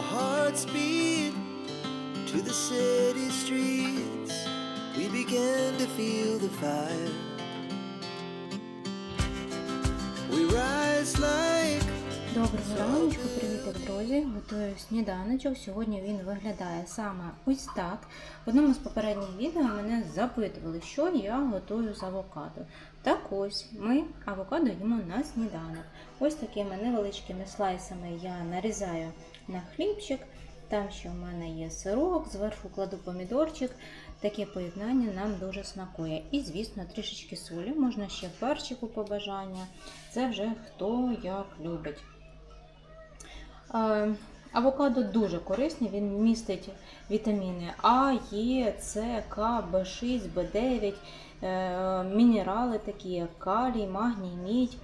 our hearts beat to the city streets. We began to feel the fire. We rise like Доброго раночку, привіт, друзі! Готую сніданочок. Сьогодні він виглядає саме ось так. В одному з попередніх відео мене запитували, що я готую з авокадо. Так ось ми авокадо їмо на сніданок. Ось такими невеличкими слайсами я нарізаю на хлібчик. Там ще в мене є сирок, зверху кладу помідорчик. Таке поєднання нам дуже смакує. І, звісно, трішечки солі, можна ще перчику по бажанню. Це вже хто як любить. Е, Авокадо дуже корисний, він містить вітаміни А, Е, С, К, В6, В9, е, мінерали такі як калій, магній, мідь,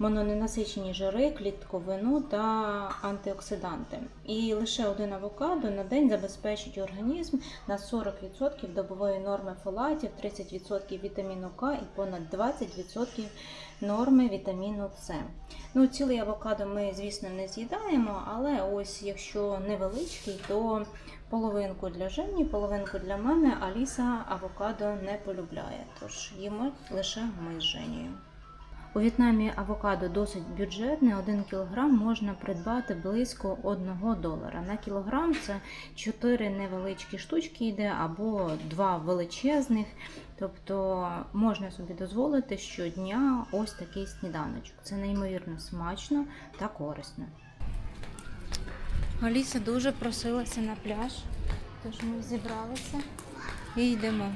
мононенасичені жири, клітковину та антиоксиданти. І лише один авокадо на день забезпечить організм на 40% добової норми фолатів, 30% вітаміну К і понад 20% норми вітаміну С. Ну, цілий авокадо ми, звісно, не з'їдаємо, але ось якщо невеличкий, то половинку для Жені, половинку для мене, Аліса авокадо не полюбляє. Тож їмо лише ми з Женєю. У В'єтнамі авокадо досить бюджетне, 1 кг можна придбати близько 1 долара. На кілограм це 4 невеличкі штучки йде або 2 величезних. Тобто можна собі дозволити щодня ось такий сніданочок. Це неймовірно смачно та корисно. Аліса дуже просилася на пляж, тож ми зібралися і йдемо.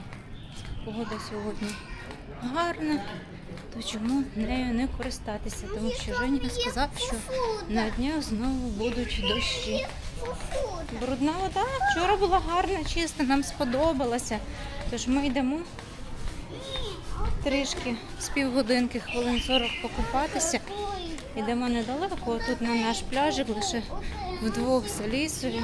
Погода сьогодні гарна, то чому нею не користатися? Тому що Женя сказав, що на днях знову будуть дощі. Брудна вода вчора була гарна, чиста, нам сподобалася. Тож ми йдемо трішки з півгодинки, хвилин 40 покупатися. Йдемо недалеко, тут на наш пляжик лише вдвох з Алісою.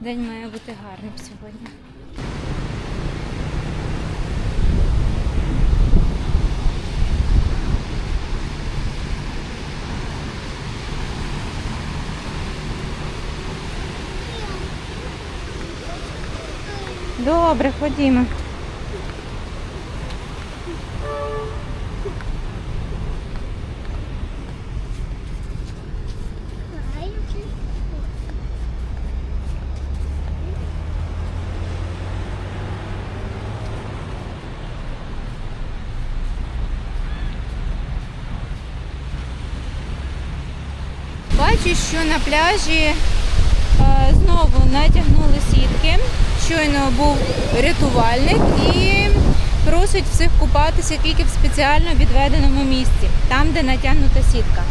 День має бути гарним сьогодні. Добре, ходімо. Бачу, що на пляжі е, знову натягнули сітки. Щойно був рятувальник і просить всіх купатися тільки в спеціально відведеному місці, там, де натягнута сітка.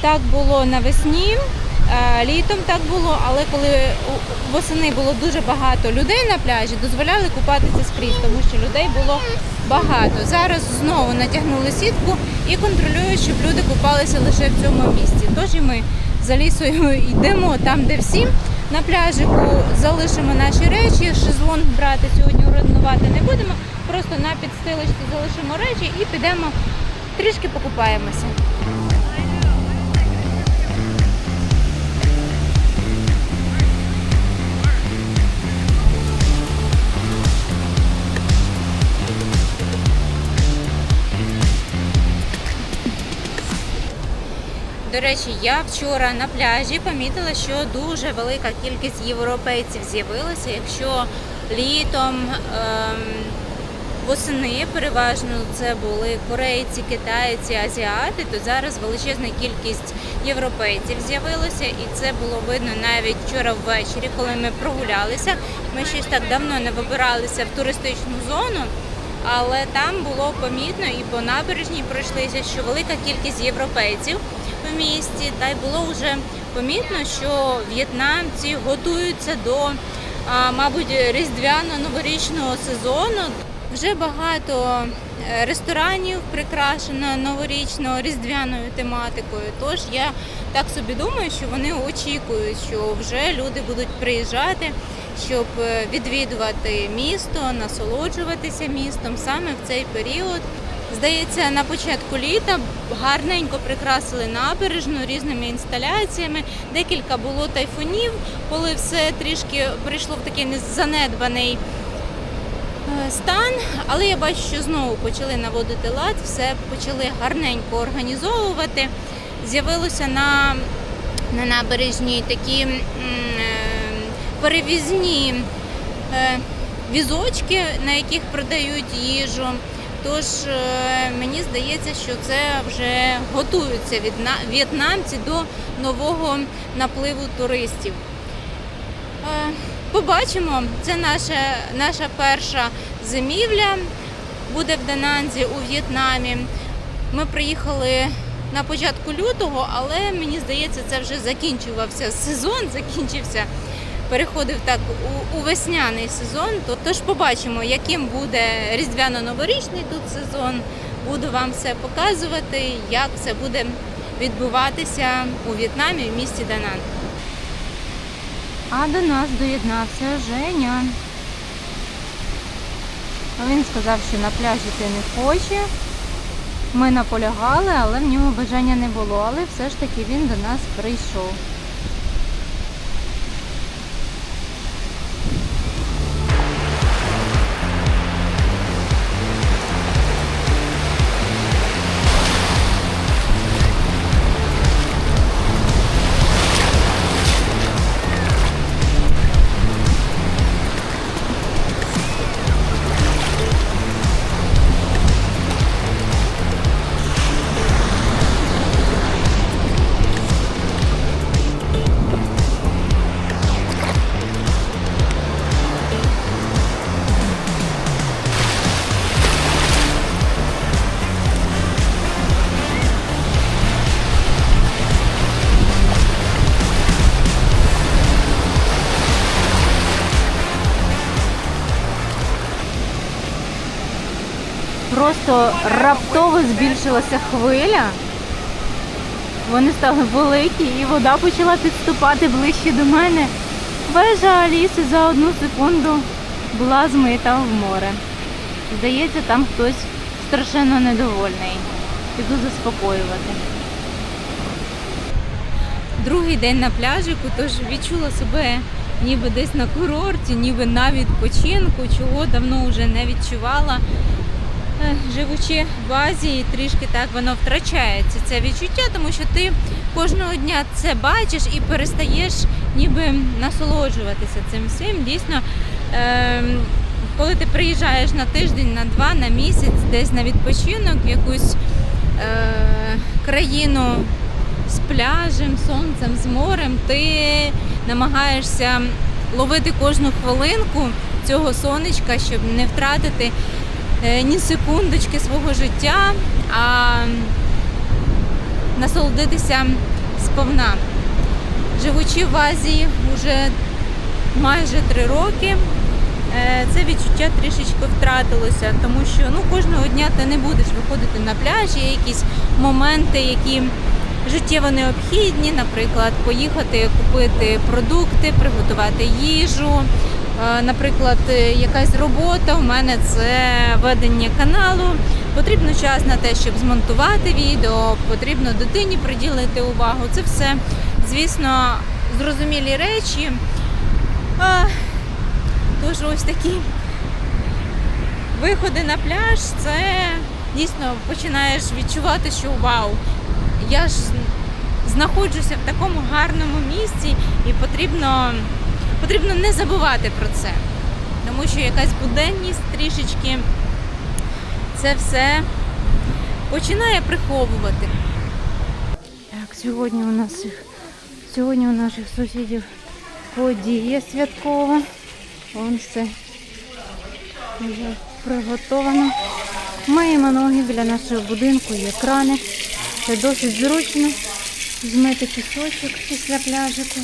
Так було навесні, е, літом так було, але коли восени було дуже багато людей на пляжі, дозволяли купатися скрізь, тому що людей було багато. Зараз знову натягнули сітку і контролюють, щоб люди купалися лише в цьому місці. Тож і ми за лісою йдемо там, де всі. На пляжику залишимо наші речі. Шезлонг брати сьогодні орендувати не будемо. Просто на підстилочці залишимо речі і підемо трішки покупаємося. До речі, я вчора на пляжі помітила, що дуже велика кількість європейців з'явилася. Якщо літом ем, восени переважно це були корейці, китайці, азіати, то зараз величезна кількість європейців з'явилося, і це було видно навіть вчора ввечері, коли ми прогулялися. Ми щось так давно не вибиралися в туристичну зону. Але там було помітно і по набережній пройшлися, що велика кількість європейців в місті, та й було вже помітно, що в'єтнамці готуються до, мабуть, різдвяно-новорічного сезону. Вже багато е, ресторанів прикрашено новорічно різдвяною тематикою. Тож я так собі думаю, що вони очікують, що вже люди будуть приїжджати, щоб е, відвідувати місто, насолоджуватися містом саме в цей період. Здається, на початку літа гарненько прикрасили набережну різними інсталяціями. Декілька було тайфунів, коли все трішки прийшло в такий занедбаний е, стан. Але я бачу, що знову почали наводити лад, все почали гарненько організовувати. З'явилося на, на набережній такі м, е, перевізні е, візочки, на яких продають їжу. Тож е, мені здається, що це вже готуються в'єтнамці до нового напливу туристів. Е, Побачимо, це наша, наша перша зимівля буде в Дананзі у В'єтнамі. Ми приїхали на початку лютого, але мені здається, це вже закінчувався сезон, закінчився, переходив так у, у весняний сезон. То- Тож побачимо, яким буде різдвяно-новорічний тут сезон. Буду вам все показувати, як все буде відбуватися у В'єтнамі в місті Данан. А до нас доєднався Женя. Він сказав, що на пляжі ти не хоче. Ми наполягали, але в нього бажання не було. Але все ж таки він до нас прийшов. Просто раптово збільшилася хвиля. Вони стали великі і вода почала підступати ближче до мене. Вежа Аліси за одну секунду була змита в море. Здається, там хтось страшенно недовольний. Піду заспокоювати. Другий день на пляжику, тож відчула себе ніби десь на курорті, ніби на відпочинку, чого давно вже не відчувала. Е, Живучи в Азії, трішки так воно втрачається це відчуття, тому що ти кожного дня це бачиш і перестаєш ніби насолоджуватися цим всім. Дійсно, е, коли ти приїжджаєш на тиждень, на два, на місяць, десь на відпочинок в якусь е, країну з пляжем, сонцем, з морем, ти намагаєшся ловити кожну хвилинку цього сонечка, щоб не втратити ні секундочки свого життя, а насолодитися сповна. Живучи в Азії вже майже три роки, е, це відчуття трішечки втратилося, тому що ну, кожного дня ти не будеш виходити на пляж, є якісь моменти, які життєво необхідні, наприклад, поїхати купити продукти, приготувати їжу. Е, Наприклад, е, якась робота у мене це ведення каналу. Потрібно час на те, щоб змонтувати відео, потрібно дитині приділити увагу. Це все, звісно, зрозумілі речі. Тож ось такі виходи на пляж, це дійсно починаєш відчувати, що вау, я ж знаходжуся в такому гарному місці і потрібно, потрібно не забувати про це. Тому що якась буденність трішечки це все починає приховувати. Так, сьогодні у нас сьогодні у наших сусідів подія святкова. Вон все вже приготовано. Маємо ноги біля нашого будинку, є крани. Це досить зручно. Змити пісочок після пляжику.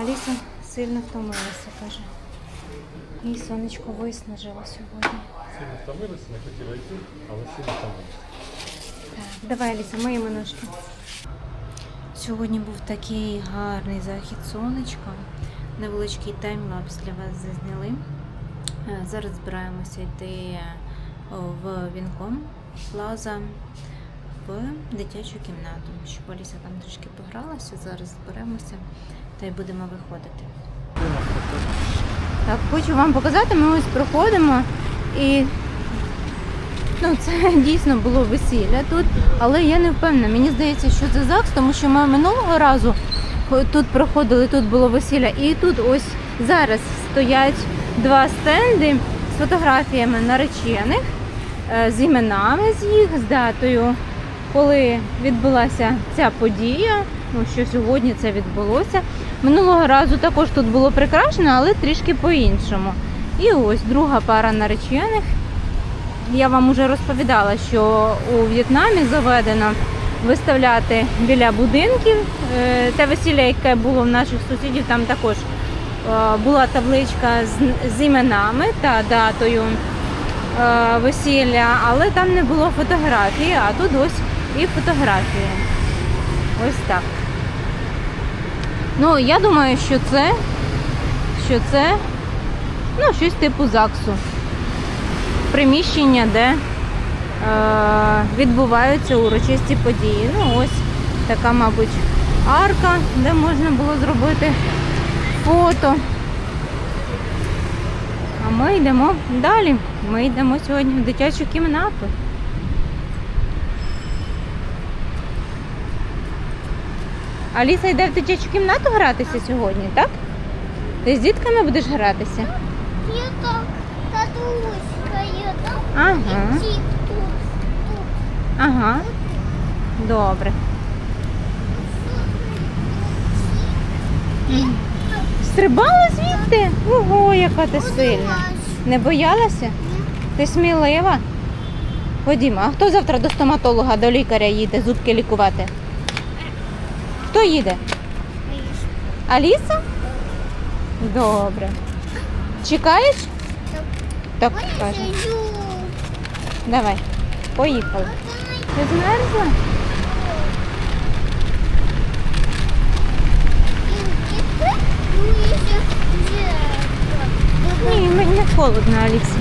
Аліса сильно втомилася, каже. І сонечко виснажило сьогодні. Сильно втомилися, не хотіла йти, але сильно втомилися. Так, давай, Аліса, миємо ножки. Сьогодні був такий гарний захід сонечка. Невеличкий таймлапс для вас зазняли. Е, Зараз збираємося йти е, в Вінком Плаза в дитячу кімнату, щоб Аліса там трішки погралася. Зараз зберемося та й будемо виходити. Так, хочу вам показати, ми ось проходимо і ну, це дійсно було весілля тут, але я не впевнена. Мені здається, що це ЗАГС, тому що ми минулого разу тут проходили, тут було весілля, і тут ось зараз стоять два стенди з фотографіями наречених, е, з іменами з їх, з датою, коли відбулася ця подія. Ну, що сьогодні це відбулося. Минулого разу також тут було прикрашено, але трішки по-іншому. І ось друга пара наречених. Я вам уже розповідала, що у В'єтнамі заведено виставляти біля будинків. Е, Те весілля, яке було в наших сусідів, там також е, була табличка з, іменами та датою е, весілля, але там не було фотографії, а тут ось і фотографії. Ось так. Ну, я думаю, що це, що це ну, щось типу ЗАГСу приміщення, де е, відбуваються урочисті події. Ну, ось така, мабуть, арка, де можна було зробити фото. А ми йдемо далі. Ми йдемо сьогодні в дитячу кімнату. Аліса йде в дитячу кімнату гратися сьогодні, так? Ти з дітками будеш гратися? Я так татуська, я так Ага. тут. Ага. Добре. Стрибала звідти? Ого, яка ти сильна. Не боялася? Ти смілива? Ходімо, а хто завтра до стоматолога, до лікаря їде зубки лікувати? Хто їде? Аліса? Добре. Чекаєш? Так, Ой, каже. Давай, поїхали. Ти змерзла? Ні, мені холодно, Аліса.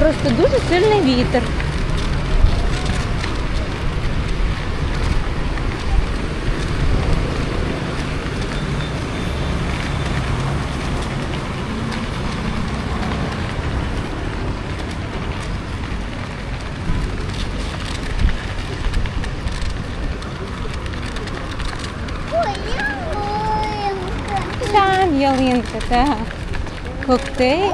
Просто дуже сильний вітер. kokte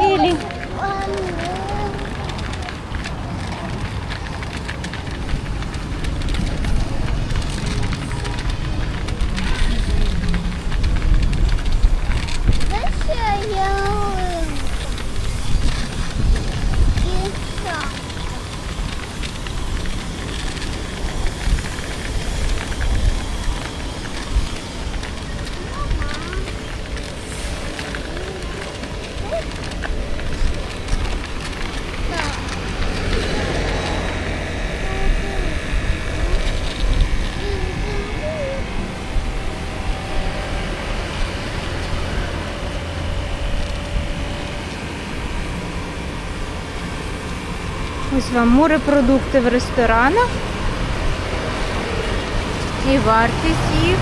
Ось вам морепродукти в ресторанах. І вартість їх.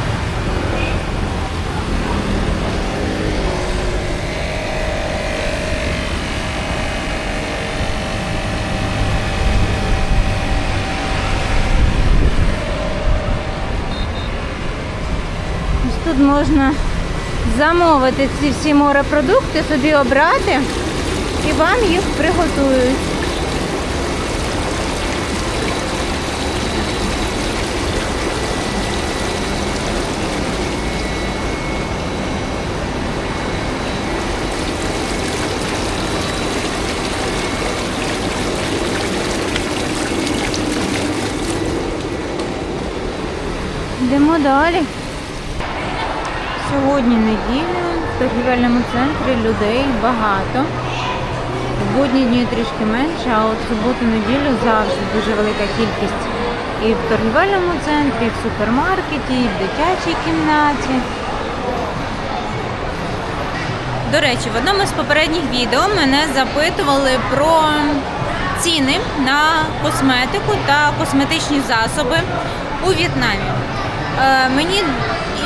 Тут можна замовити ці всі морепродукти, собі обрати і вам їх приготують. Йдемо далі. Сьогодні неділя, в торгівельному центрі людей багато. В будні дні трішки менше, а от суботу-неділю завжди дуже велика кількість. І в торгівельному центрі, і в супермаркеті, і в дитячій кімнаті. До речі, в одному з попередніх відео мене запитували про ціни на косметику та косметичні засоби у В'єтнамі. Е, Мені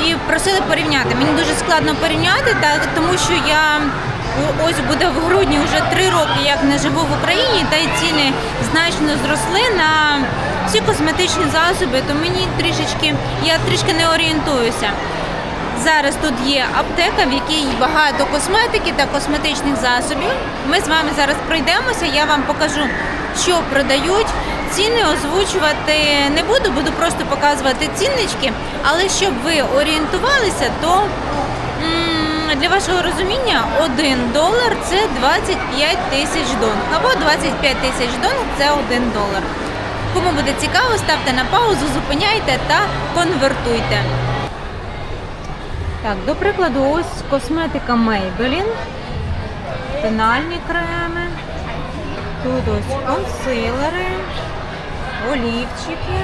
і просили порівняти. Мені дуже складно порівняти, так, тому що я ось буде в грудні вже три роки, як не живу в Україні, та й ціни значно зросли на всі косметичні засоби, то мені трішечки, я трішки не орієнтуюся. Зараз тут є аптека, в якій багато косметики та косметичних засобів. Ми з вами зараз пройдемося, я вам покажу, що продають. Ціни озвучувати не буду, буду просто показувати ціннички. Але щоб ви орієнтувалися, то для вашого розуміння 1 долар це 25 тисяч дон. Або 25 тисяч дон це 1 долар. Кому буде цікаво, ставте на паузу, зупиняйте та конвертуйте. Так, до прикладу, ось косметика Maybelline, тональні креми, тут ось консилери, олівчики.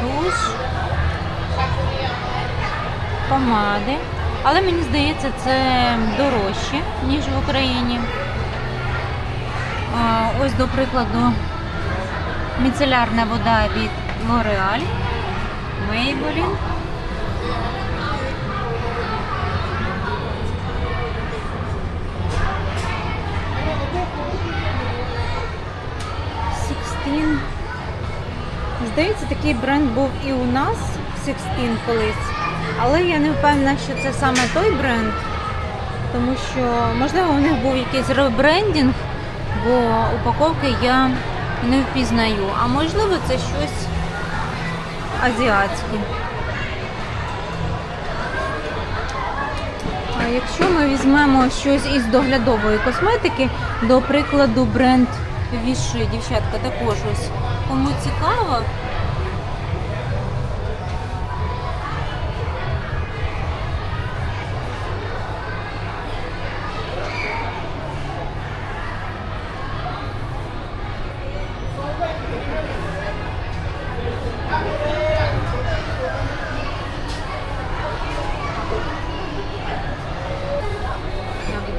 Туш, помади. Але мені здається, це дорожче, ніж в Україні. Ось, до прикладу, міцелярна вода від L'Oreal, Maybelline. Sixteen. Здається, такий бренд був і у нас в Sixteen колись. Але я не впевнена, що це саме той бренд, тому що, можливо, у них був якийсь ребрендінг, бо упаковки я не впізнаю. А можливо, це щось азіатське. А якщо ми візьмемо щось із доглядової косметики, до прикладу, бренд Віши, дівчатка, також ось кому цікаво.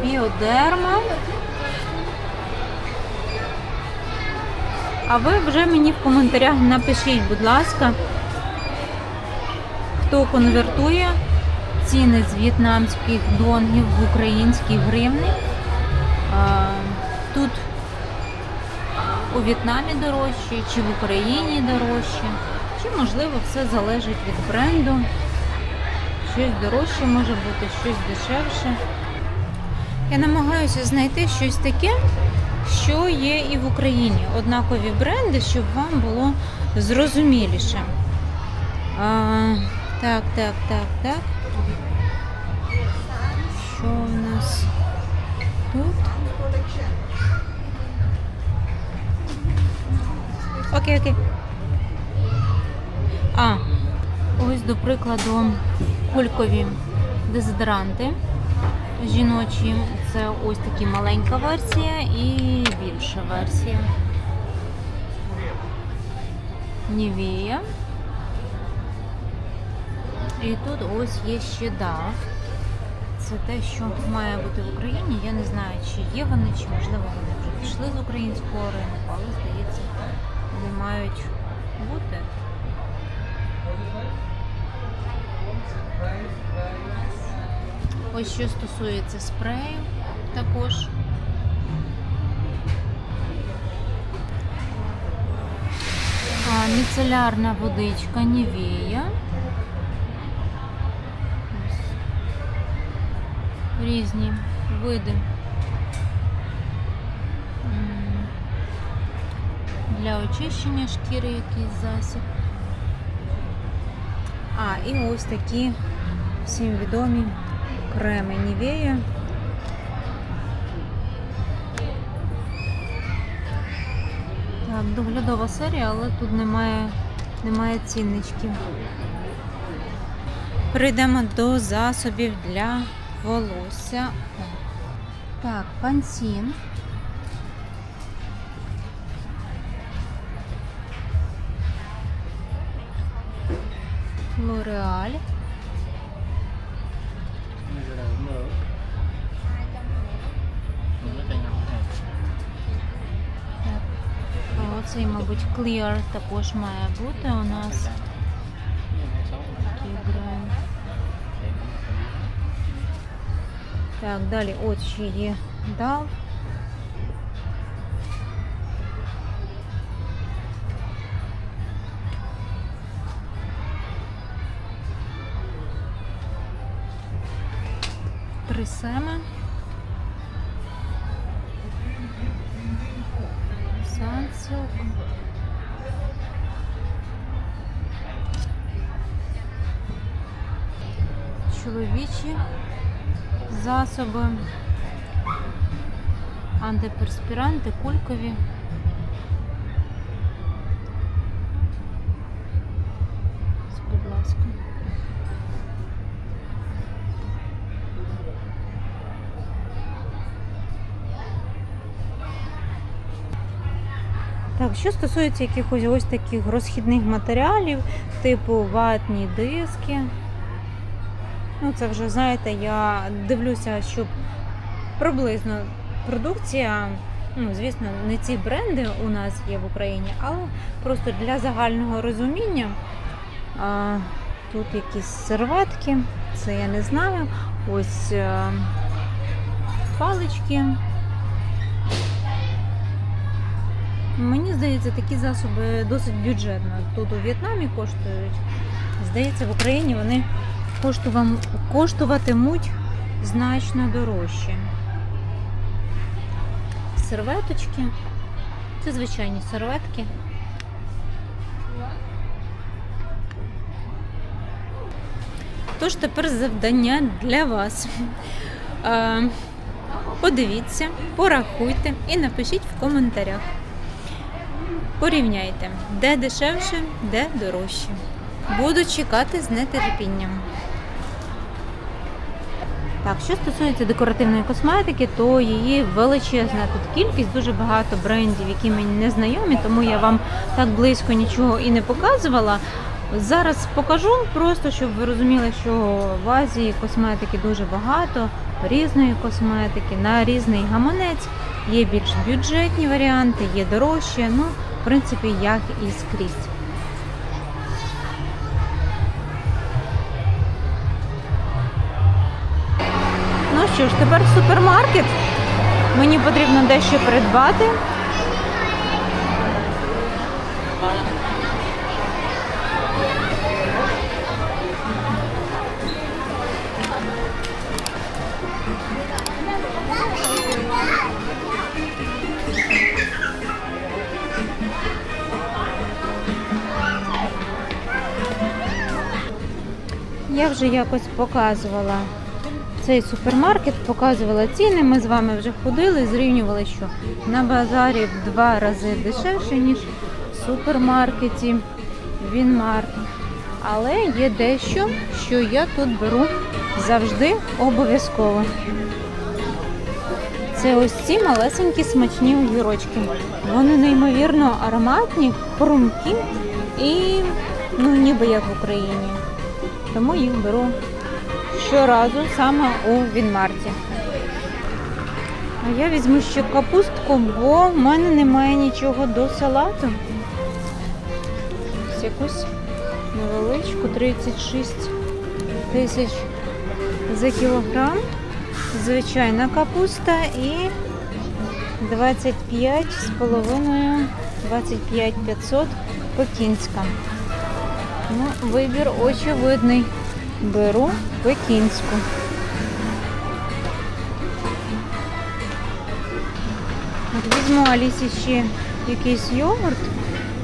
Біодерма. А ви вже мені в коментарях напишіть, будь ласка, хто конвертує ціни з в'єтнамських донгів в українські гривни. Тут у В'єтнамі дорожче, чи в Україні дорожче, чи можливо все залежить від бренду. Щось дорожче може бути, щось дешевше. Я намагаюся знайти щось таке, що є і в Україні. Однакові бренди, щоб вам було зрозуміліше. А, так, так, так, так. Що у нас тут? Окей, окей. А, ось до прикладу кулькові дезодоранти жіночі. Це ось такі маленька версія і більша версія. Нівія. І тут ось є ще DAF. Це те, що має бути в Україні. Я не знаю, чи є вони, чи можливо вони вже пішли з українського ринку, але здається, вони мають бути. Ось що стосується спрею також. Міцелярна водичка Нівея. Різні види. Для очищення шкіри якийсь засіб. А, і ось такі всім відомі креми Нівея. Так, доглядова серія, але тут немає, немає цінничків. Перейдемо до засобів для волосся. Так, пансін. L'Oreal. Цей, мабуть, clear також має бути у нас. Такий бренд. Так, далі от ще є DAL. Три Засоби, антиперспіранти, кулькові. Будь ласка. Так, що стосується якихось ось таких розхідних матеріалів, типу ватні диски. Ну, це вже, знаєте, я дивлюся, щоб приблизно продукція, ну, звісно, не ці бренди у нас є в Україні, але просто для загального розуміння. А, тут якісь серветки, це я не знаю. Ось а, палички. Мені здається, такі засоби досить бюджетно. Тут у В'єтнамі коштують. Здається, в Україні вони коштуватимуть значно дорожче. Серветочки. Це звичайні серветки. Тож тепер завдання для вас. Подивіться, порахуйте і напишіть в коментарях. Порівняйте, де дешевше, де дорожче. Буду чекати з нетерпінням. Так, що стосується декоративної косметики, то її величезна тут кількість, дуже багато брендів, які мені не знайомі, тому я вам так близько нічого і не показувала. Зараз покажу, просто щоб ви розуміли, що в Азії косметики дуже багато, різної косметики, на різний гаманець. Є більш бюджетні варіанти, є дорожчі. Ну, в принципі, як і скрізь. Що ж, тепер супермаркет. Мені потрібно дещо придбати. Я вже якось показувала цей супермаркет, показувала ціни. Ми з вами вже ходили, зрівнювали, що на базарі в два рази дешевше, ніж в супермаркеті Вінмарт. Але є дещо, що я тут беру завжди обов'язково. Це ось ці малесенькі смачні огірочки. Вони неймовірно ароматні, хрумкі і ну, ніби як в Україні. Тому їх беру щоразу саме у Вінмарті. А я візьму ще капустку, бо в мене немає нічого до салату. Ось якусь невеличку 36 тисяч за кілограм. Звичайна капуста і 25 з половиною 25 500 пекінська. Ну, вибір очевидний. Беру пекінську. От візьму Алісі ще якийсь йогурт.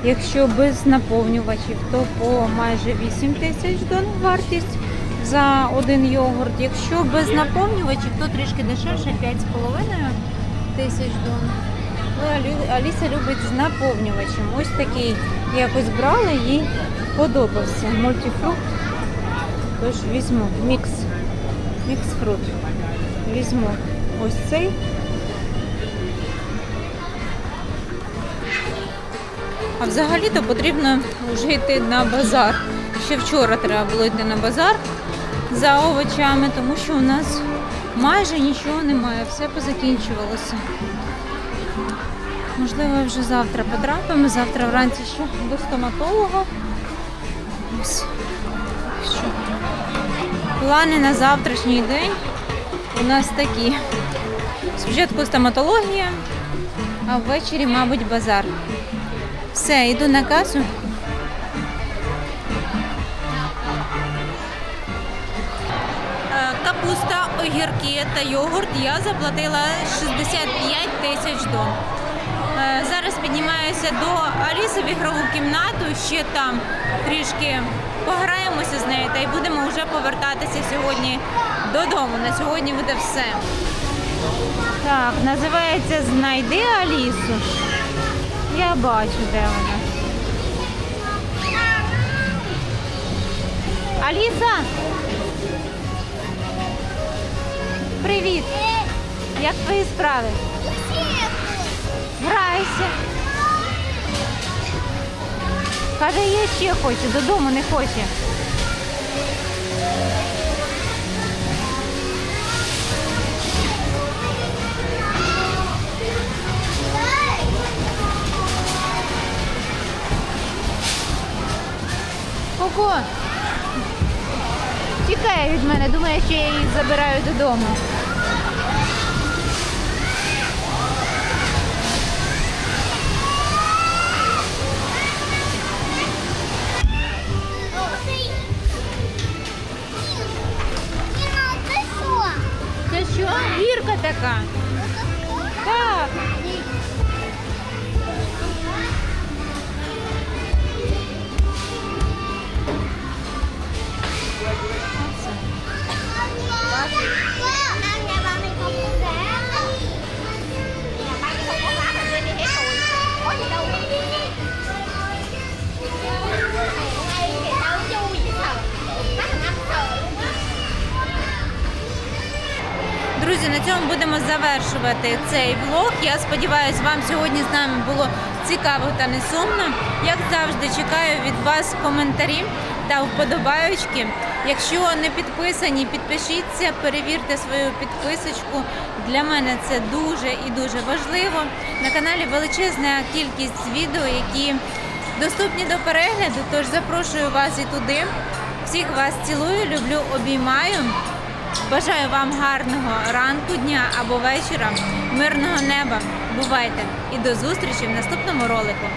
Якщо без наповнювачів, то по майже 8 тисяч дон вартість за один йогурт. Якщо без наповнювачів, то трішки дешевше 5,5 тисяч дон. Але Алі- Аліса любить з наповнювачем. Ось такий якось брала, їй подобався. Мультифрукт. Тож візьму мікс. Мікс фрут. Візьму ось цей. А взагалі-то потрібно вже йти на базар. Ще вчора треба було йти на базар за овочами, тому що у нас майже нічого немає, все позакінчувалося. Можливо, вже завтра потрапимо. Завтра вранці ще до стоматолога. Ось. Що? Плани на завтрашній день у нас такі. Спочатку стоматологія, а ввечері, мабуть, базар. Все, йду на касу. Е, Капуста, огірки та йогурт я заплатила 65 тисяч дон. Е, Зараз піднімаюся до Аліси в ігрову кімнату, ще там трішки пограємося з нею та й будемо вже повертатися сьогодні додому. На сьогодні буде все. Так, називається Знайди Алісу. Я бачу, де вона. Аліса! Привіт! Як твої справи? Грайся. Каже, я ще хочу, додому не хоче. Ого! Тікає від мене, думає, що я їх забираю додому. Гірка завершувати цей влог. Я сподіваюся, вам сьогодні з нами було цікаво та не сумно. Як завжди, чекаю від вас коментарі та вподобаючки. Якщо не підписані, підпишіться, перевірте свою підписочку. Для мене це дуже і дуже важливо. На каналі величезна кількість відео, які доступні до перегляду. Тож запрошую вас і туди. Всіх вас цілую, люблю, обіймаю. Бажаю вам гарного ранку, дня або вечора, мирного неба. Бувайте і до зустрічі в наступному ролику.